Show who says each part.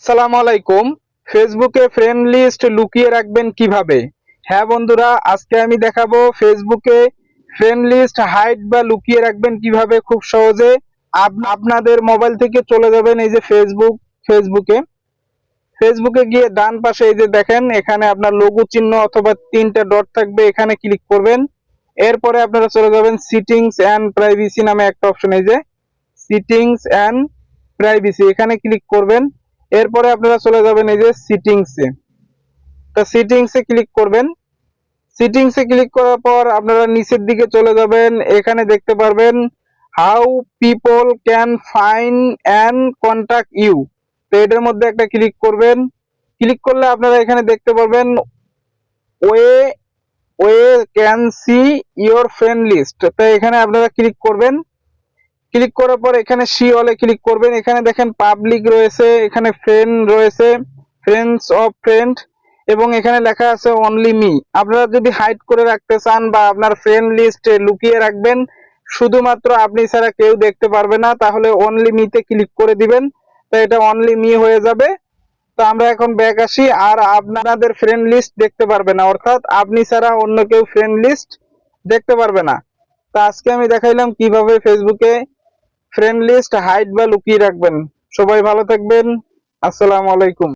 Speaker 1: আসসালামু আলাইকুম। ফেসবুকে ফ্রেন্ড লিস্ট লুকিয়ে রাখবেন কীভাবে? হ্যাঁ বন্ধুরা, আজকে আমি দেখাবো ফেসবুকে ফ্রেন্ড লিস্ট হাইড বা লুকিয়ে রাখবেন কীভাবে খুব সহজে। আপ- আপনাদের মোবাইল থেকে চলে যাবেন এই যে ফেসবুক ফেসবুকে ফেসবুকে গিয়ে ডান পাশে এই যে দেখেন, এখানে আপনার লঘু চিহ্ন অথবা তিনটা ডট থাকবে, এখানে ক্লিক করবেন। এরপরে আপনারা চলে যাবেন সিটিংস অ্যান্ড প্রাইভেসি নামে একটা অপশন এই যে। সিটিংস অ্যান্ড প্রাইভেসি এখানে ক্লিক করবেন। এরপরে আপনারা চলে যাবেন এই যে সিটিংসে তা সিটিংসে ক্লিক করবেন। সিটিংসে ক্লিক করার পর আপনারা নিচের দিকে চলে যাবেন। এখানে দেখতে পারবেন how people can find and contact you তো এটার মধ্যে একটা ক্লিক করবেন। ক্লিক করলে আপনারা এখানে দেখতে পারবেন way way can see your friend list তো এখানে আপনারা ক্লিক করবেন। ক্লিক করার পর এখানে সি অলে ক্লিক করবেন। এখানে দেখেন পাবলিক রয়েছে, এখানে ফ্রেন্ড রয়েছে, ফ্রেন্ডস অফ ফ্রেন্ড, এবং এখানে লেখা আছে অনলি মি আপনারা যদি হাইড করে রাখতে চান বা আপনার ফ্রেন্ড লিস্ট লুকিয়ে রাখবেন, শুধুমাত্র আপনি ছাড়া কেউ দেখতে পারবে না। তাহলে অনলি মিতে ক্লিক করে দিবেন। তো এটা অনলি মি হয়ে যাবে। তো আমরা এখন ব্যাক আসি। আর আপনাদের ফ্রেন্ড লিস্ট দেখতে পারবে না। অর্থাৎ আপনি ছাড়া অন্য কেউ ফ্রেন্ড লিস্ট দেখতে পারবে না। তো আজকে আমি দেখাইলাম কীভাবে ফেসবুকে ফ্রেন্ড লিস্ট হাইড বা লুকিয়ে রাখবেন। সবাই ভালো থাকবেন। আসসালামু আলাইকুম।